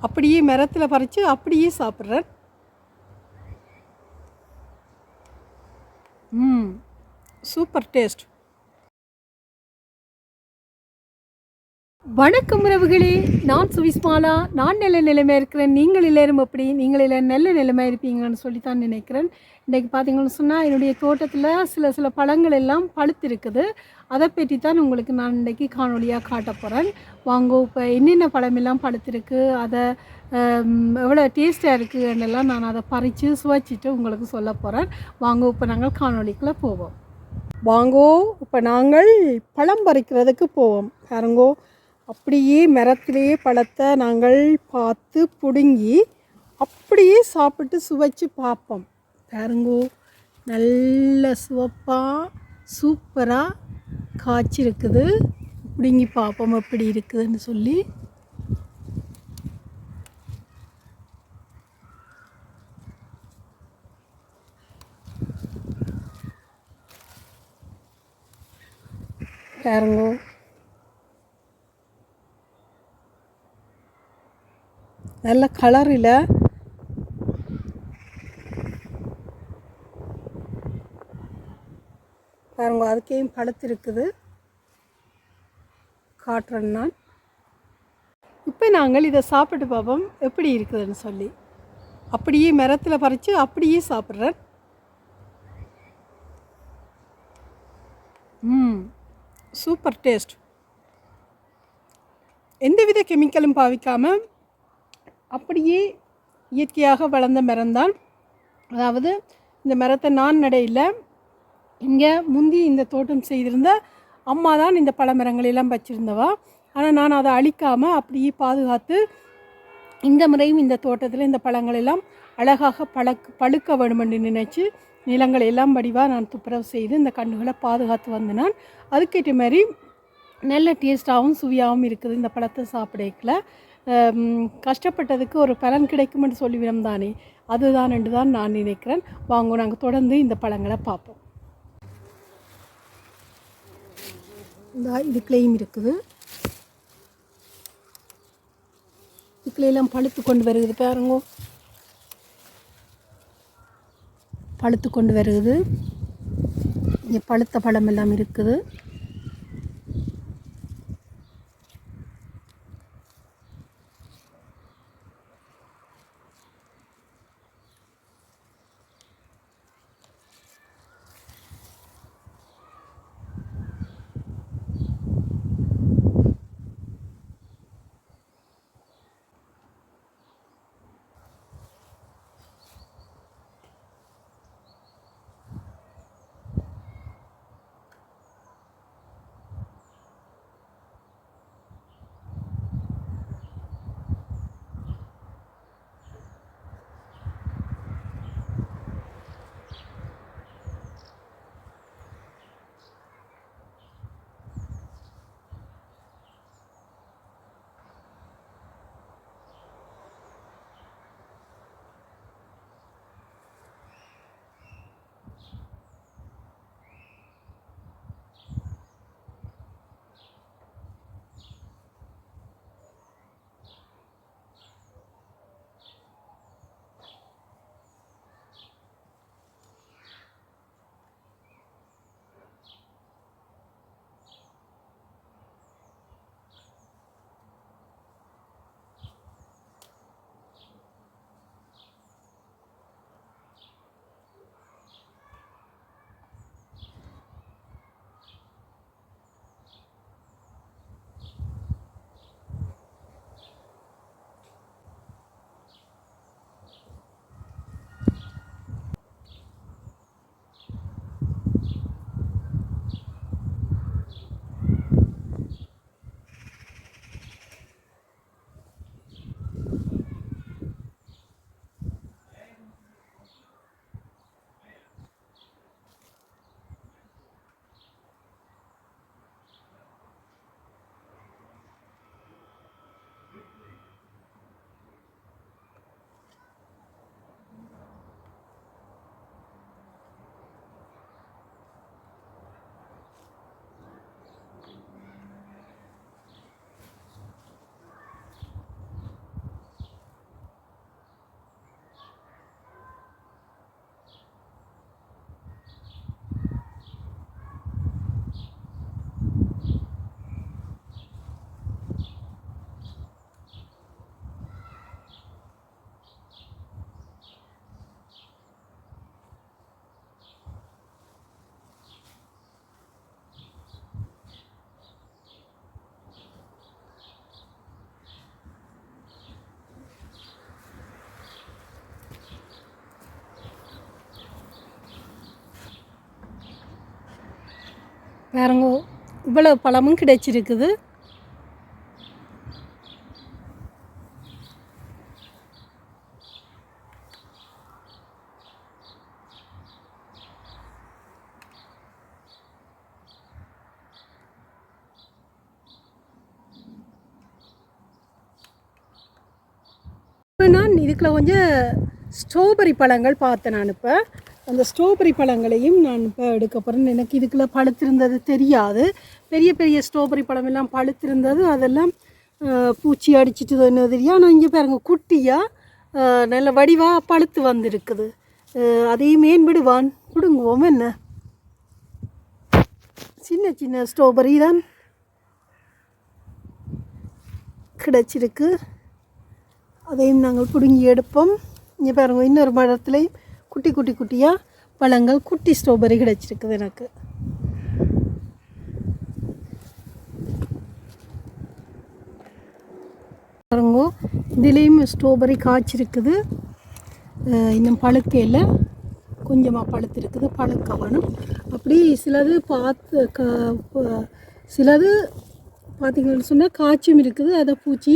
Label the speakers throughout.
Speaker 1: அப்படியே மரத்தில் பறித்து அப்படியே சாப்பிட்றேன். ம் சூப்பர் டேஸ்ட். வணக்கம் உறவுகளே. நான் சுவிஸ்மாலா. நான் நல்ல நிலைமை இருக்கிறேன். நீங்கள் எல்லாரும் எப்படி? நீங்கள் எல்லாம் நல்ல நிலைமை இருப்பீங்கன்னு சொல்லி தான் நினைக்கிறேன். இன்றைக்கி பார்த்தீங்கன்னு சொன்னால் என்னுடைய தோட்டத்தில் சில சில பழங்கள் எல்லாம் பழுத்திருக்குது. அதை பற்றி தான் உங்களுக்கு நான் இன்றைக்கி காணொலியாக காட்ட போகிறேன் வாங்க இப்போ என்னென்ன பழமெல்லாம் பழுத்திருக்கு அதை எவ்வளோ டேஸ்ட்டாக இருக்குன்னெல்லாம் நான் அதை பறித்து சுவைச்சிட்டு உங்களுக்கு சொல்ல போகிறேன் வாங்க இப்போ நாங்கள் காணொலிக்குள்ளே போவோம். வாங்கோ இப்போ நாங்கள் பழம் பறிக்கிறதுக்கு போவோம். பாருங்கோ அப்படியே மரத்திலேயே பழத்தை நாங்கள் பார்த்து பிடுங்கி அப்படியே சாப்பிட்டு சுவைச்சு பார்ப்போம். பாருங்கோ நல்ல சுவப்பாக சூப்பராக காய்ச்சிருக்குது. பிடுங்கி பார்ப்போம் எப்படி இருக்குதுன்னு சொல்லி. பாருங்கோ நல்ல கலரில். பாருங்க அதுக்கேயும் பழுத்திருக்குது. காட்டுறேன் நான். இப்போ நாங்கள் இதை சாப்பிட்டு பார்ப்போம் எப்படி இருக்குதுன்னு சொல்லி. அப்படியே மரத்தில் பறித்து அப்படியே சாப்பிட்றேன். ம் சூப்பர் டேஸ்ட். எந்தவித கெமிக்கலும் பாவிக்காமல் அப்படியே இயற்கையாக வளர்ந்த மரம்தான். அதாவது இந்த மரத்தை நான் நடையில் இங்கே முந்தி இந்த தோட்டம் செய்திருந்த அம்மா தான் இந்த பழ மரங்களெல்லாம் வச்சுருந்தவா. ஆனால் நான் அதை அழிக்காமல் அப்படியே பாதுகாத்து இந்த முறையும் இந்த தோட்டத்தில் இந்த பழங்களெல்லாம் அழகாக பழக் பழுக்க வேண்டும் என்று நினைச்சு நிலங்களை எல்லாம் வடிவாக நான் துப்புரவு செய்து இந்த கண்ணுகளை பாதுகாத்து வந்து நான் அதுக்கேற்ற மாதிரி நல்ல டேஸ்ட்டாகவும் சுவையாகவும் இருக்குது இந்த பழத்தை சாப்பிடக்கல கஷ்டப்பட்டதுக்கு ஒரு பலன் கிடைக்கும்னு சொல்லிவிடும் தானே அதுதான் என்று தான் நான் நினைக்கிறேன். வாங்க நாங்கள் தொடர்ந்து இந்த பழங்களை பார்ப்போம். இந்த இதுக்குலேயும் இருக்குது. இதுக்குலாம் பழுத்து கொண்டு வருகிறது பாருங்க. பழுத்து கொண்டு வருகிறது. இங்கே பழுத்த பழம் எல்லாம் இருக்குது. பாருங்க இவ்வளோ பழமும் கிடைச்சிருக்குது. நான் இதுக்குள்ள கொஞ்சம் ஸ்ட்ராபெரி பழங்கள் பார்த்தேன் நான் இப்போ. அந்த ஸ்ட்ராபெரி பழங்களையும் நான் இப்போ எடுக்க போகிறேன் எனக்கு இதுக்குள்ள பழுத்திருந்தது தெரியாது. பெரிய பெரிய ஸ்ட்ராபெரி பழமெல்லாம் பழுத்திருந்தது. அதெல்லாம் பூச்சி அடிச்சிட்டு என்ன தெரியும் ஆனால் இங்கே பாருங்க குட்டியாக நல்ல வடிவாக பழுத்து வந்திருக்குது. அதையும் மேம்படுவான் கொடுங்குவோம் என்ன? சின்ன சின்ன ஸ்ட்ராபெரி தான் கிடைச்சிருக்கு. அதையும் நாங்கள் பிடுங்கி எடுப்போம். இங்கே பாருங்க இன்னொரு மரத்துலேயும் குட்டி குட்டி குட்டியாக பழங்கள் குட்டி ஸ்ட்ராபெரி கிடைச்சிருக்குது எனக்கு. பாருங்க இதுலேயும் ஸ்ட்ராபெரி காய்ச்சிருக்குது. இன்னும் பழுக்கையில் கொஞ்சமாக பழுத்திருக்குது பழுக்க வேணும் அப்படி சிலது பார்த்து க சிலது பார்த்தீங்கன்னு சொன்னால் காய்ச்சும் இருக்குது. அதை பூச்சி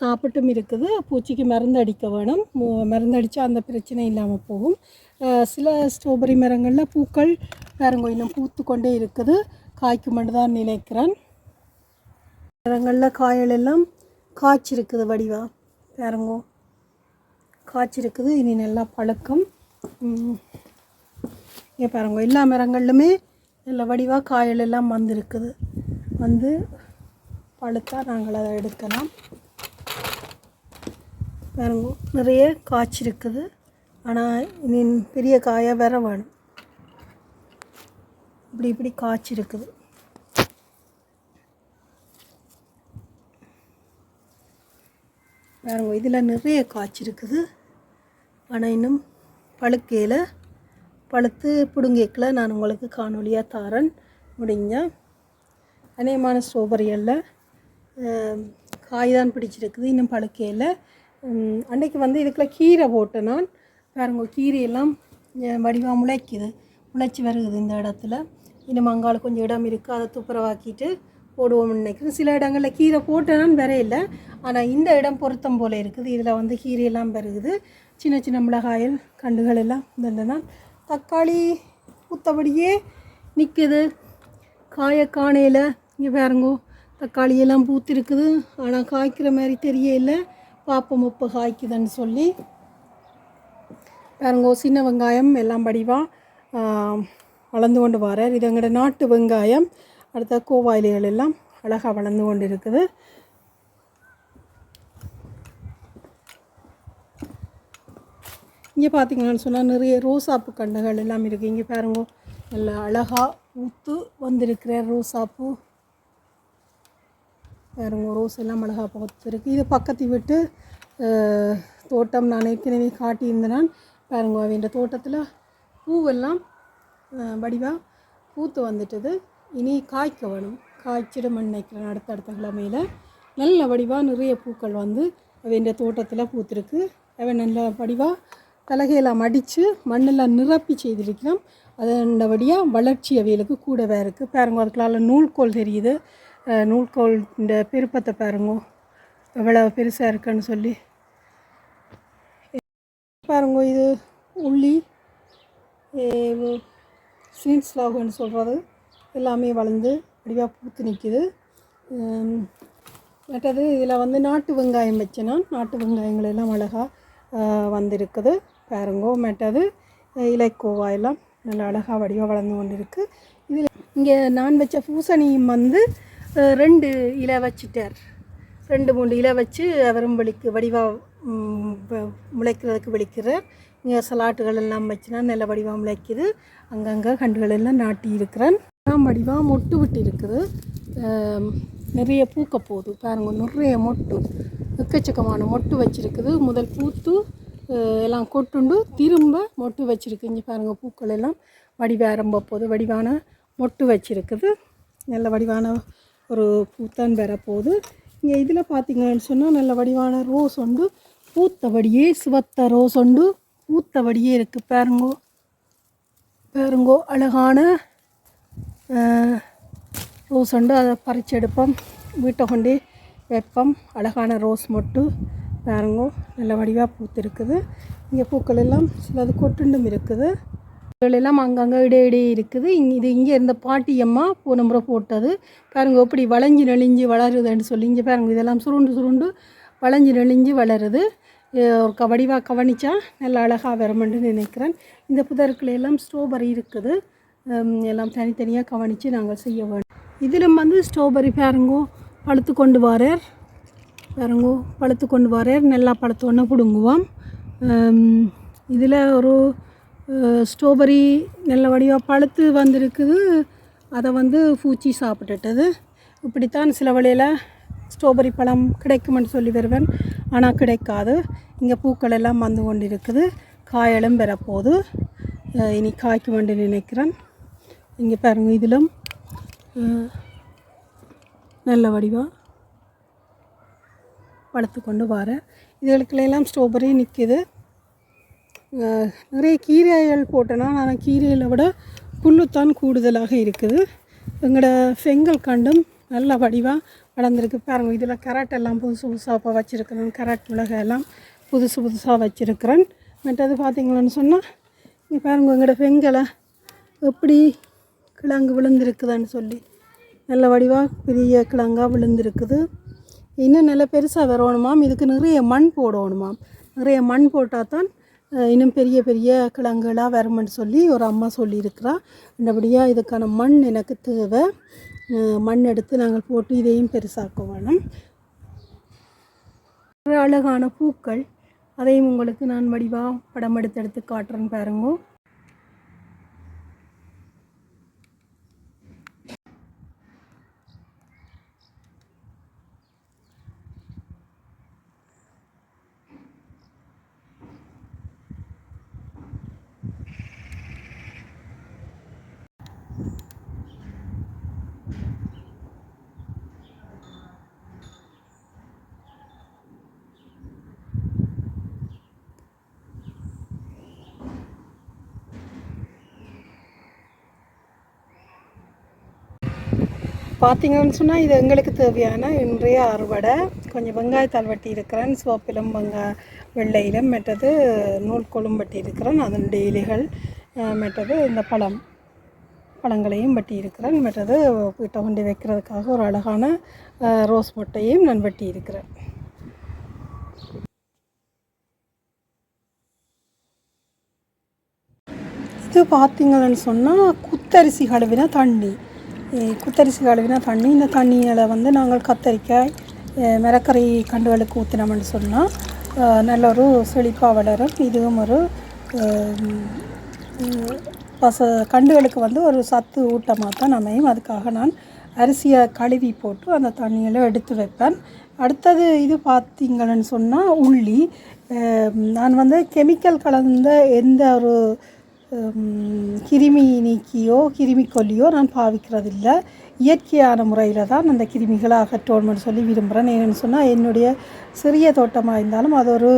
Speaker 1: சாப்பிட்டும் இருக்குது. பூச்சிக்கு மருந்து அடிக்க வேணும். மருந்து அடித்தா அந்த பிரச்சனை இல்லாமல் போகும். சில ஸ்ட்ராபெரி மரங்களில் பூக்கள் பாருங்க இன்னும் பூத்து கொண்டே இருக்குது. காய்க்குமென்று தான் நினைக்கிறேன். மரங்களில் காய்கள் எல்லாம் காய்ச்சிருக்குது வடிவா பாருங்கோ. காய்ச்சிருக்குது. இனி நல்லா பழக்கம். இங்கே பாருங்க எல்லா மரங்கள்லுமே நல்ல வடிவாக காய்கள் எல்லாம் வந்திருக்குது. வந்து பழுத்தா நாங்கள் அதை எடுக்கலாம். பாருங்க நிறைய காய்ச்சி இருக்குது. ஆனால் இனி பெரிய காயாக வேற வேணும். இப்படி இப்படி காய்ச்சி இருக்குது. பாருங்க இதில் நிறைய காய்ச்சி இருக்குது. ஆனால் இன்னும் பழுக்கையில் பழுத்து பிடுங்கிக்கல. நான் உங்களுக்கு காணொலியாக தாரேன். முடிஞ்சால் அநேகமான ஸ்ட்ராபெரியலில் காய் தான் பிடிச்சிருக்குது. இன்னும் பழுக்கையில் அன்றைக்கு வந்து இதுக்குள்ள கீரை போட்டேன் நான் பாருங்க கீரையெல்லாம் வடிவாக முளைக்குது. முளைச்சி வருகுது இந்த இடத்துல. இன்னும் அங்கால கொஞ்சம் இடம் இருக்குது அதை துப்புரவாக்கிட்டு போடுவோம் நினைக்கிறேன். சில இடங்களில் கீரை போட்டேனான்னு வேற இல்லை ஆனால் இந்த இடம் பொருத்தம் போல் இருக்குது. இதில் வந்து கீரையெல்லாம் பெருகுது சின்ன சின்ன மிளகாயல் கண்டுகள் எல்லாம் இருந்ததுன்னா தக்காளி பூத்தபடியே நிற்குது காய காணையில் இங்கே பாருங்கோ தக்காளியெல்லாம் பூத்திருக்குது. ஆனால் காய்க்கிற மாதிரி தெரியல. பாப்பம் உப்பு காய்க்குதுன்னு சொல்லி. பாருங்க சின்ன வெங்காயம் எல்லாம் படிவாக வளர்ந்து கொண்டு வரார். இது எங்களோட நாட்டு வெங்காயம். அடுத்த கோவாயில்கள் எல்லாம் அழகாக வளர்ந்து கொண்டு இருக்குது இங்கே பார்த்தீங்கன்னு சொன்னால் நிறைய ரோசாப்பு கண்டுகள் எல்லாம் இருக்குது இங்கே பாருங்க நல்லா அழகாக பூத்து வந்திருக்கிற ரோசாப்பூ. பாருங்க ரோஸ் எல்லாம் மிளகா பூத்துருக்கு இது பக்கத்து விட்டு தோட்டம் நான் ஏற்கனவே காட்டியிருந்தேன். பாருங்க அவன் தோட்டத்தில் பூவெல்லாம் வடிவாக பூத்து வந்துட்டது. இனி காய்க்க வேணும். காய்ச்சிடும் நினைக்கிறேன் அடுத்தடுத்த கிழமையில் நல்ல வடிவாக நிறைய பூக்கள் வந்து அவன் தோட்டத்தில் பூத்திருக்கு. அவன் நல்ல வடிவாக தலகையெல்லாம் அடித்து மண்ணெல்லாம் நிரப்பி செய்திருக்கிறோம். அதன்படியாக வளர்ச்சி அவைகளுக்கு கூடவே இருக்குது பாருங்க அதுக்குள்ளால நூல்கோல் தெரியுது. நூல்கோல் இந்த பெருப்பத்தை பாருங்கோ. எவ்வளோ பெருசாக இருக்குன்னு சொல்லி. பாருங்க இது உள்ளி சீன்ஸ் லாகுன்னு சொல்கிறது எல்லாமே வளர்ந்து வடிவாக பூத்து நிற்கிது மற்றது இதில் வந்து நாட்டு வெங்காயம் வச்சேன்னா நாட்டு வெங்காயங்கள் எல்லாம் அழகாக வந்திருக்குது. பாருங்கோ மற்றது இலைக்கோவா எல்லாம் நல்லா அழகாக வடிவாக வளர்ந்து கொண்டு இருக்குது இதில் இங்கே நான் வச்ச பூசணியும் வந்து ரெண்டு இலை வச்சுட்டார். ரெண்டு மூணு இலை வச்சு அவரும் வெளிக்கு வடிவாக முளைக்கிறதுக்கு வெளிக்கிறார் இங்கே சலாட்டுகள் எல்லாம் வச்சுனா நல்ல வடிவாக முளைக்குது. அங்கங்கே கண்டுகள் எல்லாம் நாட்டி இருக்கிறேன் வடிவாக மொட்டு விட்டு இருக்குது. நிறைய பூக்க போகுது. பாருங்க நிறைய மொட்டு. எக்கச்சக்கமான மொட்டு வச்சிருக்குது. முதல் பூத்து எல்லாம் கொட்டுண்டு திரும்ப மொட்டு வச்சிருக்கு. இங்கே பாருங்க பூக்கள் எல்லாம் வடிவ ஆரம்ப போகுது. வடிவான மொட்டு வச்சிருக்குது. நல்ல வடிவான ஒரு பூத்தான் வரப்போகுது இங்கே இதில் பார்த்தீங்கன்னு சொன்னால் நல்ல வடிவான ரோஸ் உண்டு. பூத்தபடியே சிவத்த ரோஸ் உண்டு. பூத்தபடியே இருக்குது பாருங்கோ. பாருங்கோ அழகான ரோஸ் உண்டு. அதை பறிச்செடுப்போம் வீட்டை கொண்டே வைப்போம். அழகான ரோஸ் மொட்டு. பாருங்கோ நல்ல வடிவாக பூத்திருக்குது. இங்கே பூக்கள் எல்லாம் சிலது கொட்டுண்டும் இருக்குது. எல்லாம் அங்கங்கே இடையிடையே இருக்குது. இங்கே இது இங்கே இருந்த பாட்டியம்மா போன முறை போட்டது. பாருங்க எப்படி வளைஞ்சு நெளிஞ்சு வளருதுன்னு சொல்லி இங்கே பாருங்க இதெல்லாம் சுருண்டு சுருண்டு வளைஞ்சு நெளிஞ்சு வளருது. ஒரு க வடிவாக கவனித்தா நல்லா அழகாக வரமென்று நினைக்கிறேன். இந்த புதர்களை எல்லாம் ஸ்ட்ராபெரி இருக்குது. எல்லாம் தனித்தனியாக கவனித்து நாங்கள் செய்ய வேண்டும். இதிலும் வந்து ஸ்ட்ராபெரி பாருங்கோ பழுத்து கொண்டு வரார். பாருங்கோ பழுத்து கொண்டு வரார். நல்லா பழுத்தோன்னே பிடுங்குவோம். இதில் ஒரு ஸ்ட்ராபெரி நல்ல வடிவாக பழுத்து வந்திருக்குது. அதை வந்து பூச்சி சாப்பிட்டுட்டது. இப்படித்தான் சில வழியில் ஸ்ட்ராபெரி பழம் கிடைக்குமென்னு சொல்லி வருவேன். ஆனால் கிடைக்காது. இங்கே பூக்கள் எல்லாம் வந்து கொண்டு இருக்குது காயலும் பெறப்போகுது இனி காய்க்கும் என்று நினைக்கிறேன். இங்கே பாருங்க இதிலும் நல்ல வடிவாக வளர்த்து கொண்டு வரேன். இதுகளுக்கெல்லாம் ஸ்ட்ராபெரி நிற்கிது நிறைய கீரைகள் போட்டேன்னா நான் கீரையில் விட புல்லுத்தான் கூடுதலாக இருக்குது. எங்களோட செங்கல் கண்டும் நல்ல வடிவாக வளர்ந்துருக்கு. பாருங்க இதில் கரட்டெல்லாம் எல்லாம் புதுசு புதுசாக இப்போ வச்சுருக்கிறேன். கரட் மிளகாய் எல்லாம் புதுசு புதுசாக வச்சுருக்கிறேன். மற்றது பார்த்தீங்களான்னு சொன்னால் இங்கே பாருங்க எங்களோட செங்கலை எப்படி கிழங்கு விழுந்திருக்குதான்னு சொல்லி. நல்ல வடிவாக பெரிய கிழங்காக விழுந்திருக்குது. இன்னும் நல்ல பெருசாக வரணுமாம். இதுக்கு நிறைய மண் போடணுமாம். நிறைய மண் போட்டால் தான் இன்னும் பெரிய பெரிய கிழங்குகளாக வருமென்னு சொல்லி ஒரு அம்மா சொல்லியிருக்கிறா. இந்தபடியாக இதுக்கான மண் எனக்கு தேவை. மண் எடுத்து நாங்கள் போட்டு இதையும் பெருசாக்க வேணும் ஒரு அழகான பூக்கள். அதையும் உங்களுக்கு நான் வடிவாக படம் எடுத்து எடுத்து காட்டுறேன் பாருங்க. பார்த்தீங்கன்னு சொன்னால் இது எங்களுக்கு தேவையான இன்றைய அறுவடை. கொஞ்சம் வெங்காயத்தால் வெட்டி இருக்கிறேன். சிவப்பிலும் வெங்காய வெள்ளையிலும் மற்றது நூல்கோலும் வெட்டி இருக்கிறேன். அதனுடைய இலைகள் அஹ், மற்றது இந்த பழம் பழங்களையும் வெட்டி இருக்கிறேன். மற்றது வீட்டை கொண்டு வைக்கிறதுக்காக ஒரு அழகான ரோஸ் மொட்டையும் நான் வெட்டி இருக்கிறேன். இது பார்த்தீங்கன்னு சொன்னால் குத்தரிசி கழுவின தண்ணி. குத்தரிசி கழுவினா தண்ணி. இந்த தண்ணியில் வந்து நாங்கள் கத்தரிக்காய் மிரக்கறி கண்டுகளுக்கு ஊற்றினோம்னு சொன்னால் நல்ல ஒரு செழிப்பாக வளரும். இதுவும் ஒரு பச கண்டுகளுக்கு வந்து ஒரு சத்து ஊட்டமாக தான் அமையும். அதுக்காக நான் அரிசியை கழுவி போட்டு அந்த தண்ணியில் எடுத்து வைப்பேன். அடுத்தது இது பார்த்தீங்கன்னு சொன்னால் உள்ளி. நான் வந்து கெமிக்கல் கலந்த எந்த ஒரு கிருமி நீக்கியோ கிருமி கொல்லியோ நான் பாவிக்கிறதில்லை இயற்கையான முறையில் தான் அந்த கிருமிகளை அகற்றோம்னு சொல்லி விரும்புகிறேன் ஏன்னு சொன்னால் என்னுடைய சிறிய தோட்டமாக இருந்தாலும் அது ஒரு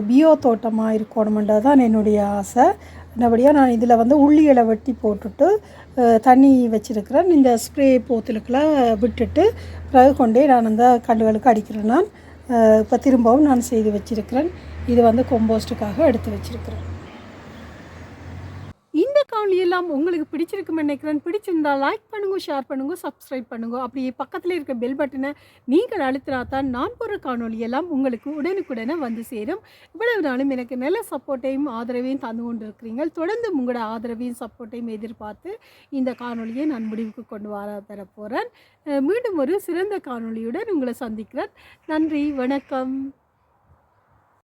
Speaker 1: பியோ தோட்டமாக இருக்கணுமென்றது தான் என்னுடைய ஆசை நல்லபடியாக நான் இதில் வந்து உள்ளிகளை வெட்டி போட்டுட்டு தண்ணி வச்சுருக்கிறேன் இந்த ஸ்ப்ரே போத்தலுக்குள்ள விட்டுட்டு பிறகு கொண்டே நான் அந்த கண்டுகளுக்கு அடிக்கிறேன் நான் இப்போ திரும்பவும் நான் செய்து வச்சுருக்கிறேன் இது வந்து கொம்போஸ்ட்டுக்காக எடுத்து வச்சுருக்கிறேன் காணொலி எல்லாம் உங்களுக்கு பிடிச்சிருக்குன்னு நினைக்கிறேன். பிடிச்சிருந்தா லைக் பண்ணுங்க ஷேர் பண்ணுங்க சப்ஸ்கிரைப் பண்ணுங்க. அப்படியே பக்கத்தில் இருக்க பெல் பட்டனை நீங்கள் அழுத்தினா தான் நான் போகிற காணொலி எல்லாம் உங்களுக்கு உடனுக்குடனே வந்து சேரும். இவ்வளவு நாளும் எனக்கு நல்ல சப்போர்ட்டையும் ஆதரவையும் தந்து கொண்டு இருக்கிறீங்க தொடர்ந்து உங்களோட ஆதரவையும் சப்போர்ட்டையும் எதிர்பார்த்து இந்த காணொலியை நான் முடிவுக்கு கொண்டு வர தர போகிறேன் மீண்டும் ஒரு சிறந்த காணொளியுடன் உங்களை சந்திக்கிறேன். நன்றி வணக்கம்.